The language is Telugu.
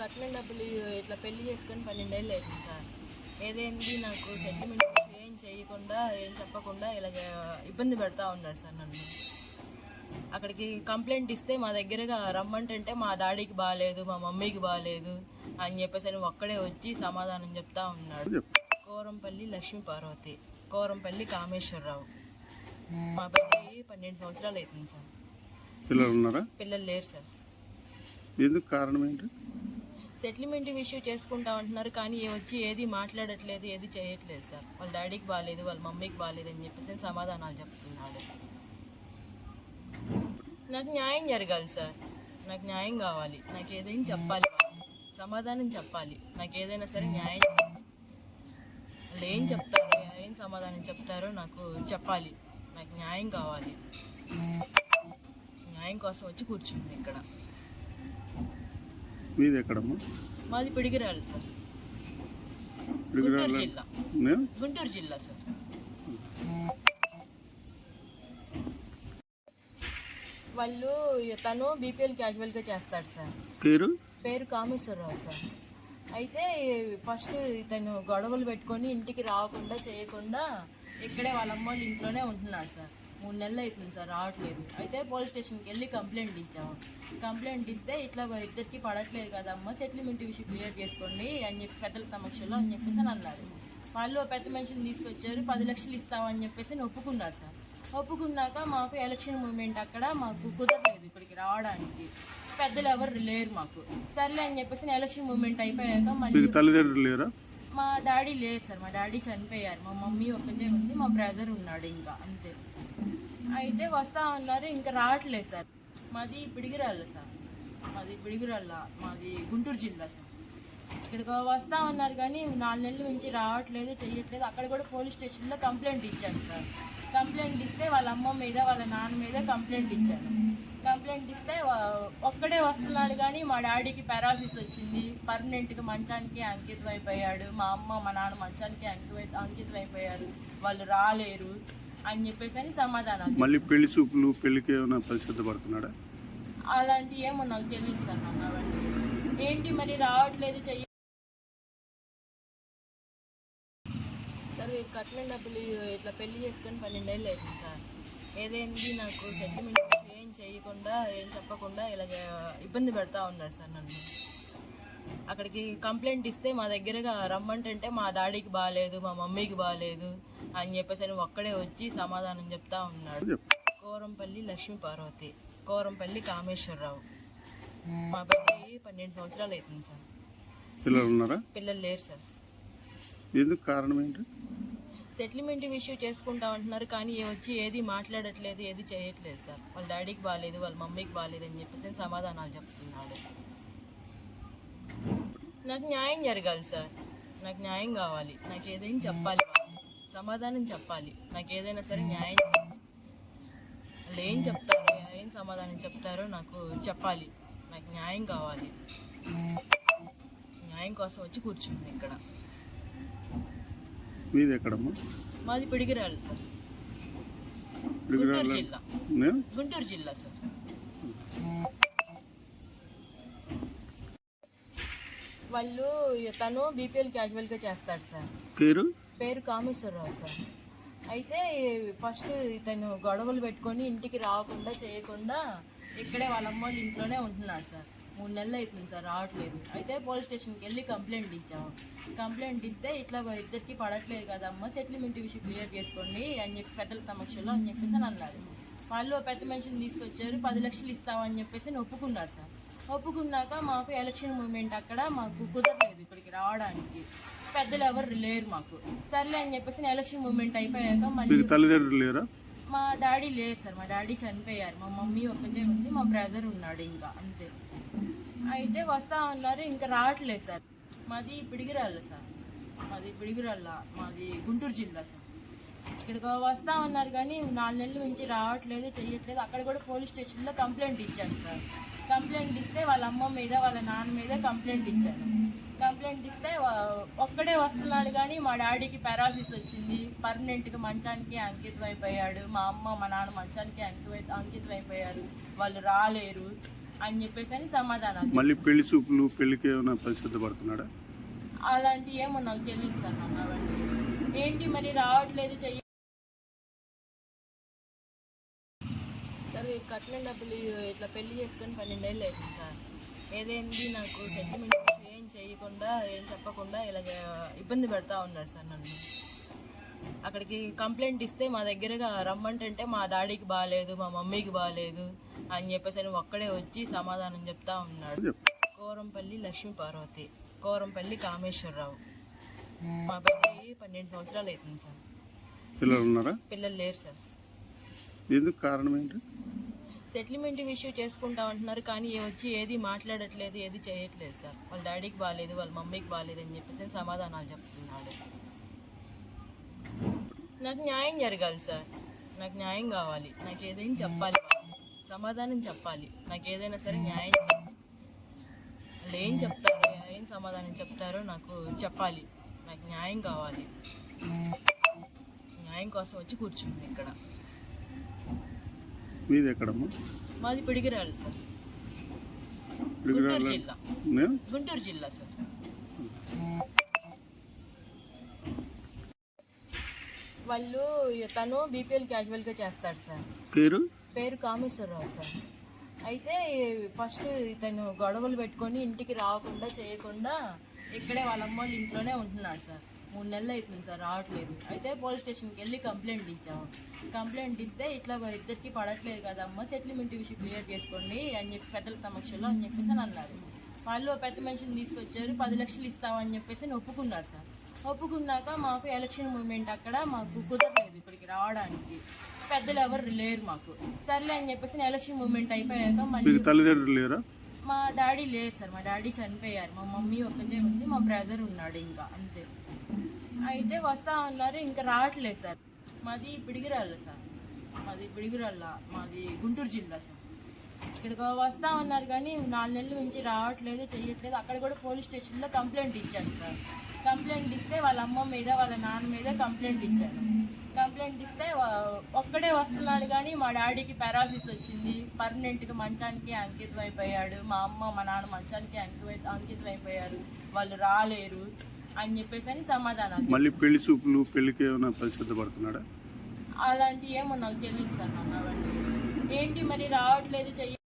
కట్టిన డబ్బులు ఇట్లా పెళ్ళి చేసుకొని పన్నెండేళ్ళు అవుతుంది సార్. ఏదేంది నాకు సెటిల్మెంట్ ఏం చేయకుండా ఏం చెప్పకుండా ఇలాగ ఇబ్బంది పెడతా ఉన్నాడు సార్ నన్ను. అక్కడికి కంప్లైంట్ ఇస్తే మా దగ్గరగా రమ్మంటుంటే మా డాడీకి బాగాలేదు మా మమ్మీకి బాగాలేదు అని చెప్పేసి అని ఒక్కడే వచ్చి సమాధానం చెప్తా ఉన్నాడు. కోరంపల్లి లక్ష్మీ పార్వతి కోరంపల్లి కామేశ్వరరావు. మా అబ్బాయి పన్నెండు సంవత్సరాలు అవుతుంది సార్. పిల్లలు ఉన్నారా? పిల్లలు లేరు సార్. ఎందుకు కారణం ఏంటి? సెటిల్మెంట్ ఇష్యూ చేసుకుంటా ఉంటున్నారు కానీ వచ్చి ఏది మాట్లాడట్లేదు ఏది చేయట్లేదు సార్. వాళ్ళ డాడీకి బాగాలేదు వాళ్ళ మమ్మీకి బాగాలేదు అని చెప్పేసి సమాధానాలు చెప్తున్నాడు నాకు న్యాయం జరగాలి సార్. నాకు న్యాయం కావాలి. నాకు ఏదైనా చెప్పాలి. సమాధానం చెప్పాలి. నాకు ఏదైనా సరే న్యాయం వాళ్ళు ఏం చెప్తారు ఏం సమాధానం చెప్తారో నాకు చెప్పాలి. నాకు న్యాయం కావాలి. న్యాయం కోసం వచ్చి కూర్చుంది ఇక్కడ. మీది ఎక్కడమ్మా? మాది పిడిగిరాలు సార్. గుంటూరు జిల్లా. నేను గుంటూరు జిల్లా సార్. వాళ్ళు తను బీపీఎల్ క్యాజువల్గా చేస్తాడు సార్. పేరు? పేరు కామేశ్వరరావు సార్. అయితే ఫస్ట్ ఇతను గొడవలు పెట్టుకొని ఇంటికి రాకుండా చేయకుండా ఇక్కడే వాళ్ళ అమ్మ ఇంట్లోనే ఉంటున్నాడు సార్. మూడు నెలలు అవుతుంది సార్ రావట్లేదు. అయితే పోలీస్ స్టేషన్కి వెళ్ళి కంప్లైంట్ ఇచ్చాము. కంప్లైంట్ ఇస్తే ఇట్లా ఇద్దరికి పడట్లేదు కదమ్మా సెటిల్మెంట్ విషయం క్లియర్ చేసుకోండి అని చెప్పి పెద్దల సమక్షంలో అని చెప్పేసి అని అన్నారు. వాళ్ళు పెద్ద మనిషిని తీసుకొచ్చారు పది లక్షలు ఇస్తామని చెప్పేసి అని ఒప్పుకున్నారు సార్. ఒప్పుకున్నాక మాకు ఎలక్షన్ మూమెంట్ అక్కడ మాకు కుదరలేదు ఇక్కడికి రావడానికి. పెద్దలు ఎవరు లేరు మాకు. సర్లే అని చెప్పేసి ఎలక్షన్ మూమెంట్ అయిపోయాక మళ్ళీ తల్లిదండ్రులు లేరా? మా డాడీ లేరు సార్ మా డాడీ చనిపోయారు. మా మమ్మీ ఒక్కటే ఉంది మా బ్రదర్ ఉన్నాడు ఇంకా అంతే. అయితే వస్తా ఉన్నారు ఇంకా రావట్లేదు సార్. మాది పిడిగిరాళ్ళ సార్. మాది పిడిగిరాళ్ళ మాది గుంటూరు జిల్లా సార్. ఇక్కడికి వస్తా ఉన్నారు కానీ నాలుగు నెలల నుంచి రావట్లేదు చెయ్యట్లేదు. అక్కడ కూడా పోలీస్ స్టేషన్లో కంప్లైంట్ ఇచ్చాను సార్. కంప్లైంట్ ఇస్తే వాళ్ళ అమ్మ మీద వాళ్ళ నాన్న మీద కంప్లైంట్ ఇచ్చాను. కంప్లైంట్ ఇస్తే ఒక్కడే వస్తున్నాడు కానీ మా డాడీకి పారాలసిస్ వచ్చింది. పర్మనెంట్గా మంచానికి అంకితం అయిపోయాడు మా అమ్మ మా నాన్న మంచానికి అంకితం అంకితం అయిపోయారు వాళ్ళు రాలేరు. అని చెప్పేసి అని సమాధానం మళ్ళీ పెళ్ళి చూపులు పెళ్ళికి ఏమైనా పరిశుద్ధ పడుతున్నాడా? అలాంటి ఏమో నాకు తెలియదు సార్ నాకు అవన్నీ. ఏంటి మరి రావట్లేదు చెయ్యి. సార్ కట్టిన డబ్బులు ఇట్లా పెళ్ళి చేసుకొని పన్నెండేళ్ళు అవుతుంది సార్. ఏదేంది నాకు సెటిల్మెంట్ ఏం చేయకుండా ఏం చెప్పకుండా ఇలాగ ఇబ్బంది పెడతా ఉన్నాడు సార్ నన్ను. అక్కడికి కంప్లైంట్ ఇస్తే మా దగ్గరగా రమ్మంటుంటే మా డాడీకి బాగాలేదు మా మమ్మీకి బాగాలేదు అని చెప్పేసి అని ఒక్కడే వచ్చి సమాధానం చెప్తా ఉన్నాడు. కోరంపల్లి లక్ష్మీ పార్వతి కోరంపల్లి కామేశ్వరరావు. మా అబ్బాయి పన్నెండు సంవత్సరాలు అవుతుంది సార్. పిల్లలు ఉన్నారా? పిల్లలు లేరు సార్. ఎందుకు కారణం ఏంటి? సెటిల్మెంట్ ఇష్యూ చేసుకుంటా ఉంటున్నారు కానీ ఏ వచ్చి ఏది మాట్లాడట్లేదు ఏది చేయట్లేదు సార్. వాళ్ళ డాడీకి బాగాలేదు వాళ్ళ మమ్మీకి బాగాలేదు అని చెప్పేసి సమాధానాలు చెప్తున్నాడు. నాకు న్యాయం జరగాలి సార్. నాకు న్యాయం కావాలి. నాకు ఏదైనా చెప్పాలి. సమాధానం చెప్పాలి. నాకు ఏదైనా సరే న్యాయం వాళ్ళు ఏం చెప్తారో? ఏం సమాధానం చెప్తారో నాకు చెప్పాలి. నాకు న్యాయం కావాలి. న్యాయం కోసం వచ్చి కూర్చుంది ఇక్కడ. మీది ఎక్కడమ్మా? మాది పిడిగిరాలు సార్. గుంటూరు జిల్లా. గుంటూరు జిల్లా సార్. వాళ్ళు తను బీపీఎల్ క్యాజువల్గా చేస్తాడు సార్. పేరు? పేరు కామేశ్వరరావు సార్. అయితే ఫస్ట్ ఇతను గొడవలు పెట్టుకొని ఇంటికి రాకుండా చేయకుండా ఇక్కడే వాళ్ళ అమ్మ వాళ్ళ ఇంట్లోనే ఉంటున్నాడు సార్. మూడు నెలలు అవుతుంది సార్ రావట్లేదు. అయితే పోలీస్ స్టేషన్కి వెళ్ళి కంప్లైంట్ ఇచ్చాము కంప్లైంట్ ఇస్తే ఇట్లా ఇద్దరికి పడట్లేదు కదమ్మా సెటిల్మెంట్ విషయం క్లియర్ చేసుకోండి అని చెప్పి పెద్దల సమక్షంలో అని చెప్పేసి అని అన్నారు. వాళ్ళు పెద్ద మనిషిని తీసుకొచ్చారు పది లక్షలు ఇస్తామని చెప్పేసి అని ఒప్పుకున్నారు సార్. ఒప్పుకున్నాక మాకు ఎలక్షన్ మూమెంట్ అక్కడ మాకు కుదరలేదు ఇక్కడికి రావడానికి. పెద్దలు ఎవరు లేరు మాకు. సర్లే అని చెప్పేసి ఎలక్షన్ మూమెంట్ అయిపోయాక మళ్ళీ తల్లిదండ్రులు లేరా? మా డాడీ లేరు సార్. మా డాడీ చనిపోయారు. మా మమ్మీ ఒక్కటే ఉంది. మా బ్రదర్ ఉన్నాడు ఇంకా అంతే. అయితే వస్తా ఉన్నారు. ఇంకా రావట్లేదు సార్. మాది పిడిగిరాళ్ళ సార్. మాది పిడిగిరాళ్ళ. మాది గుంటూరు జిల్లా సార్. ఇక్కడికి వస్తా ఉన్నారు కానీ నాలుగు నెలల నుంచి రావట్లేదు చెయ్యట్లేదు. అక్కడ కూడా పోలీస్ స్టేషన్లో కంప్లైంట్ ఇచ్చాను సార్. కంప్లైంట్ ఇస్తే వాళ్ళ అమ్మ మీద వాళ్ళ నాన్న మీద కంప్లైంట్ ఇచ్చాను కంప్లైంట్ ఇస్తే ఒక్కడే వస్తున్నాడు కానీ మా డాడీకి పారాలసిస్ వచ్చింది. పర్మనెంట్గా మంచానికి అంకితం అయిపోయాడు మా అమ్మ మా నాన్న మంచానికి అంకితం అంకితం అయిపోయారు వాళ్ళు రాలేరు అని చెప్పేసి అని సమాధానం మళ్ళీ పెళ్ళి చూపులు పెళ్ళికి ఏమైనా పరిసిద్ధ పడుతున్నాడా? అలాంటి ఏమో నాకు తెలియదు సార్ నాకు ఏంటి మరి రావట్లేదు చెయ్యి కట్నం డబ్బులు ఇట్లా పెళ్ళి చేసుకొని పన్నెండేళ్ళు అవుతుంది సార్. ఏదేంది నాకు సెటిల్మెంట్ ఏం చేయకుండా ఏం చెప్పకుండా ఇలాగ ఇబ్బంది పెడతా ఉన్నాడు సార్ నన్ను. అక్కడికి కంప్లైంట్ ఇస్తే మా దగ్గరగా రమ్మంటుంటే మా డాడీకి బాగాలేదు మా మమ్మీకి బాగాలేదు అని చెప్పేసి అని ఒక్కడే వచ్చి సమాధానం చెప్తా ఉన్నాడు. కోరంపల్లి లక్ష్మీ పార్వతి కోరంపల్లి కామేశ్వరరావు. మా పెళ్ళి పన్నెండు సంవత్సరాలు అవుతుంది సార్. పిల్లలు ఉన్నారా పిల్లలు లేరు సార్. ఎందుకు కారణం ఏంటి? సెటిల్మెంట్ ఇష్యూ చేసుకుంటా ఉంటున్నారు కానీ వచ్చి ఏది మాట్లాడట్లేదు ఏది చేయట్లేదు సార్. వాళ్ళ డాడీకి బాగాలేదు వాళ్ళ మమ్మీకి బాగాలేదు అని చెప్పేసి సమాధానాలు చెప్తున్నాడు నాకు న్యాయం జరగాలి సార్. నాకు న్యాయం కావాలి. నాకు ఏదైనా చెప్పాలి సమాధానం చెప్పాలి. నాకు ఏదైనా సరే న్యాయం వాళ్ళు ఏం చెప్తారో ఏం సమాధానం చెప్తారో నాకు చెప్పాలి. నాకు న్యాయం కావాలి. న్యాయం కోసం వచ్చి కూర్చుంది ఇక్కడ. మీది ఎక్కడమ్మా? మాది పిడిగిరాలు సార్. గుంటూరు పిడుగురాళ్ళ జిల్లా. నేను? గుంటూరు జిల్లా సార్. వాళ్ళు తను బీపీఎల్ క్యాజువల్గా చేస్తాడు సార్. పేరు? పేరు కామేశ్వరరావు సార్. అయితే ఫస్ట్ తను గొడవలు పెట్టుకొని ఇంటికి రాకుండా చేయకుండా ఇక్కడే వాళ్ళ అమ్మ ఇంట్లోనే ఉంటున్నాడు సార్. మూడు నెలలు అవుతుంది సార్ రావట్లేదు. అయితే పోలీస్ స్టేషన్కి వెళ్ళి కంప్లైంట్ ఇచ్చాము. కంప్లైంట్ ఇస్తే ఇట్లా మా ఇద్దరికి పడట్లేదు కదమ్మా సెటిల్మెంట్ విషయం క్లియర్ చేసుకోండి అని చెప్పి పెద్దల సమక్షంలో అని చెప్పేసి అని అన్నారు. వాళ్ళు పెద్ద మనిషిని తీసుకొచ్చారు పది లక్షలు ఇస్తామని చెప్పేసి నేను ఒప్పుకున్నారు సార్. ఒప్పుకున్నాక మాకు ఎలక్షన్ మూమెంట్ అక్కడ మాకు కుదరలేదు ఇక్కడికి రావడానికి. పెద్దలు ఎవరు లేరు మాకు. సర్లే అని చెప్పేసి ఎలక్షన్ మూమెంట్ అయిపోయాక మళ్ళీ తల్లిదండ్రులు లేరా? మా డాడీ లేదు సార్ మా డాడీ చనిపోయారు మా మమ్మీ ఒకటే ఉంది మా బ్రదర్ ఉన్నాడు ఇంకా అంతే. అయితే వస్తా ఉన్నారు ఇంకా రావట్లేదు సార్. మాది పిడిగిరాళ్ళ సార్. మాది పిడిగిరాళ్ళ మాది గుంటూరు జిల్లా సార్. ఇక్కడికి వస్తా ఉన్నారు కానీ నాలుగు నెలల నుంచి రావట్లేదు చేయట్లేదు అక్కడ కూడా పోలీస్ స్టేషన్లో కంప్లైంట్ ఇచ్చాను సార్. కంప్లైంట్ ఇస్తే వాళ్ళ అమ్మ మీద వాళ్ళ నాన్న మీద కంప్లైంట్ ఇచ్చాను కంప్లైంట్ ఇస్తే ఒక్కడే వస్తున్నాడు కానీ మా డాడీకి పారాలసిస్ వచ్చింది. పర్మనెంట్గా మంచానికి అంకితం అయిపోయాడు మా అమ్మ మా నాన్న మంచానికి అంకిత అంకితం అయిపోయారు వాళ్ళు రాలేరు అని చెప్పేసి అని సమాధానం మళ్ళీ పెళ్ళి చూపులు పెళ్ళికి ఏమైనా పరిసిద్ధ పడుతున్నాడా? అలాంటి ఏమో నాకు తెలియదు సార్ నాకు అవన్నీ ఏంటి మరి రావట్లేదు చెయ్యి